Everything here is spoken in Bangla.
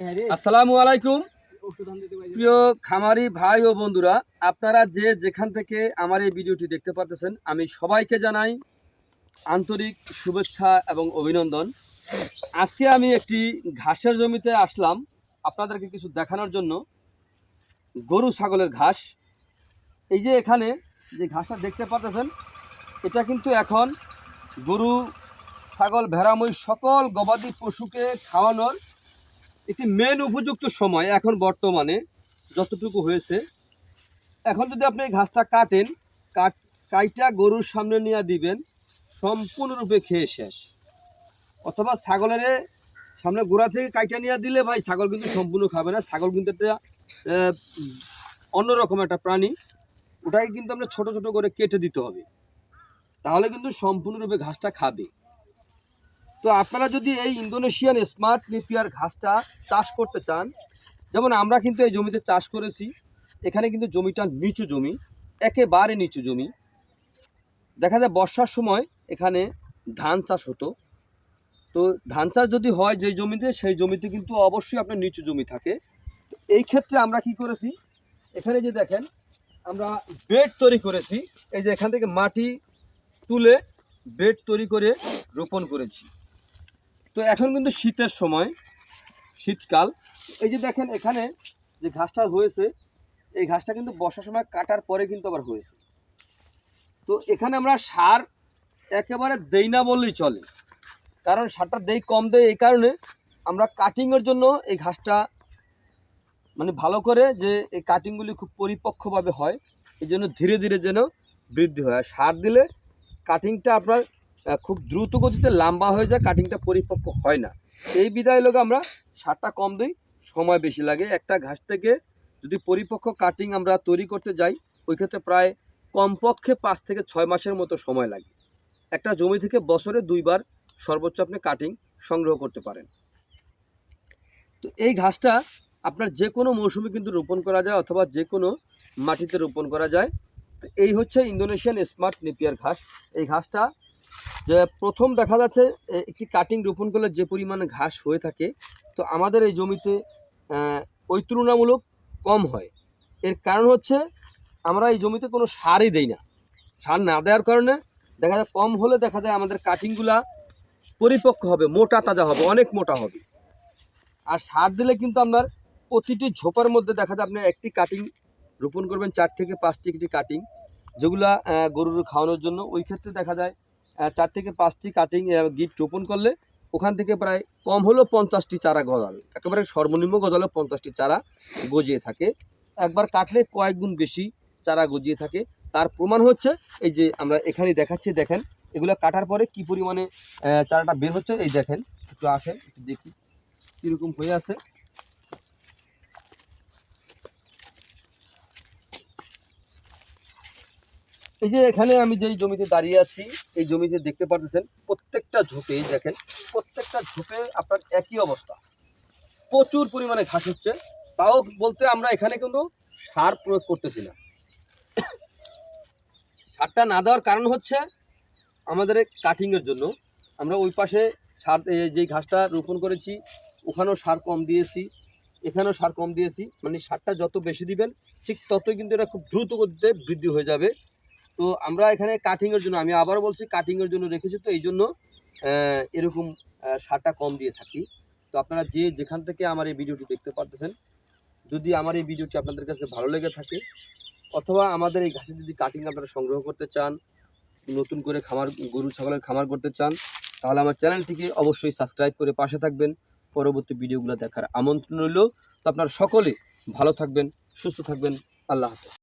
আসসালামু আলাইকুম। প্রিয় খামারি ভাই ও বন্ধুরা আপনারা যে যেখান থেকে আমার এই ভিডিওটি দেখতে পারতেছেন আমি সবাইকে জানাই আন্তরিক শুভেচ্ছা এবং অভিনন্দন। আজকে আমি একটি ঘাসের জমিতে আসলাম আপনাদেরকে কিছু দেখানোর জন্য। গরু ছাগলের ঘাস। এই যে এখানে যে ঘাসটা দেখতে পারতেছেন এটা কিন্তু এখন গরু ছাগল ভেড়াময় সকল গবাদি পশুকে খাওয়ানোর একটি মেন উপযুক্ত সময় এখন বর্তমানে যতটুকু হয়েছে। এখন যদি আপনি এই ঘাসটা কাটেন, কাট, কাইটা গরুর সামনে নিয়ে দিবেন, সম্পূর্ণরূপে খেয়ে শেষ। অথবা ছাগলের সামনে গোড়া থেকে কাইটা নিয়ে দিলে ভাই ছাগল কিন্তু সম্পূর্ণ খাবে না। ছাগল কিন্তু একটা অন্যরকম একটা প্রাণী। ওটাকে কিন্তু আমরা ছোট ছোট করে কেটে দিতে হবে। তাহলে কিন্তু সম্পূর্ণরূপে ঘাসটা খাবে। তো আপনারা যদি এই ইন্দোনেশিয়ান স্মার্ট নেপিয়ার ঘাসটা চাষ করতে চান, যেমন আমরা কিন্তু এই জমিতে চাষ করেছি, এখানে কিন্তু জমিটা নিচু জমি, একেবারে নিচু জমি। দেখা যায় বর্ষার সময় এখানে ধান চাষ হতো। তো ধান চাষ যদি হয় যেই জমিতে, সেই জমিতে কিন্তু অবশ্যই আপনার নিচু জমি থাকে। তো এই ক্ষেত্রে আমরা কি করেছি, এখানে যে দেখেন, আমরা বেড তৈরি করেছি। এই যে এখান থেকে মাটি তুলে বেড তৈরি করে রোপণ করেছি। তো এখন কিন্তু শীতের সময়, শীতকাল। এই যে দেখেন এখানে যে ঘাসটা হয়েছে, এই ঘাসটা কিন্তু বর্ষার সময় কাটার পরে কিন্তু আবার হয়েছে। তো এখানে আমরা সার একেবারে দেই না বললেই চলে। কারণ সারটা দেই কম দেয় এই কারণে আমরা কাটিংয়ের জন্য এই ঘাসটা মানে ভালো করে যে এই কাটিংগুলি খুব পরিপক্কভাবে হয় এই জন্য ধীরে ধীরে যেন বৃদ্ধি হয়। আর সার দিলে কাটিংটা আপনার খুব দ্রুত গতিতে লম্বা হয়ে যায় কাটিংটা পরিপক্ক হয় না। এই বিদায় লোক আমরা সারটা কম দিই, সময় বেশি লাগে। একটা ঘাস থেকে যদি পরিপক্ক কাটিং আমরা তৈরি করতে যাই, ওই ক্ষেত্রে প্রায় কমপক্ষে পাঁচ থেকে ছয় মাসের মতো সময় লাগে। একটা জমি থেকে বছরে দুইবার সর্বোচ্চ আপনি কাটিং সংগ্রহ করতে পারেন। তো এই ঘাসটা আপনার যে কোনো মৌসুমে কিন্তু রোপণ করা যায় অথবা যে কোনো মাটিতে রোপণ করা যায়। তো এই হচ্ছে ইন্দোনেশিয়ান স্মার্ট নেপিয়ার ঘাস। এই ঘাসটা যে প্রথম দেখা যাচ্ছে একটি কাটিং রোপণ করলে যে পরিমাণে ঘাস হয়ে থাকে, তো আমাদের এই জমিতে ওই তুলনামূলক কম হয়। এর কারণ হচ্ছে, আমরা এই জমিতে কোনো সারই দেই না। সার না দেওয়ার কারণে দেখা যায় কম হলে দেখা যায় আমাদের কাটিংগুলা পরিপক্ক হবে, মোটা তাজা হবে, অনেক মোটা হবে। আর সার দিলে কিন্তু আপনার প্রতিটি ঝোপার মধ্যে দেখা যায় আপনি একটি কাটিং রোপণ করবেন, চার থেকে পাঁচটি একটি কাটিং যেগুলা গরুর খাওয়ানোর জন্য। ওই ক্ষেত্রে দেখা যায় চার থেকে পাঁচটি কাটিং গিট রোপণ করলে ওখান থেকে প্রায় কম হলেও পঞ্চাশটি চারা গজাবে একেবারে সর্বনিম্ন গজালে পঞ্চাশটি চারা গজিয়ে থাকে। একবার কাটলে কয়েক গুণ বেশি চারা গজিয়ে থাকে। তার প্রমাণ হচ্ছে এই যে আমরা এখানে দেখাচ্ছি, দেখেন, এগুলো কাটার পরে কি পরিমাণে চারাটা বের হচ্ছে, এই দেখেন, একটু আসেন, একটু দেখি কীরকম হয়ে আছে। এই যে এখানে আমি যেই জমিতে দাঁড়িয়ে আছি, এই জমিতে দেখতে পারতেছেন প্রত্যেকটা ঝোপে দেখেন, প্রত্যেকটা ঝোপে আপনার একই অবস্থা। প্রচুর পরিমাণে ঘাস হচ্ছে, তাও বলতে আমরা এখানে কিন্তু সার প্রয়োগ করতেছি না। সারটা না দেওয়ার কারণ হচ্ছে আমাদের কাটিংয়ের জন্য। আমরা ওই পাশে সার যেই ঘাসটা রোপণ করেছি, ওখানেও সার কম দিয়েছি, এখানেও সার কম দিয়েছি। মানে সারটা যত বেশি দিবেন, ঠিক ততই কিন্তু এটা খুব দ্রুত গতিতে বৃদ্ধি হয়ে যাবে। তো আমরা এখানে কাটিংয়ের জন্য, আমি আবারও বলছি কাটিংয়ের জন্য রেখেছি তো, এই জন্য এরকম সারটা কম দিয়ে থাকি। তো আপনারা যে যেখান থেকে আমার এই ভিডিওটি দেখতে পারতেছেন, যদি আমার এই ভিডিওটি আপনাদের কাছে ভালো লেগে থাকে, অথবা আমাদের এই ঘাসে যদি কাটিং আপনারা সংগ্রহ করতে চান, নতুন করে খামার, গরু, ছাগলের খামার করতে চান, তাহলে আমার চ্যানেলটিকে অবশ্যই সাবস্ক্রাইব করে পাশে থাকবেন। পরবর্তী ভিডিওগুলো দেখার আমন্ত্রণ রইল। তো আপনারা সকলে ভালো থাকবেন, সুস্থ থাকবেন। আল্লাহ হাফেজ।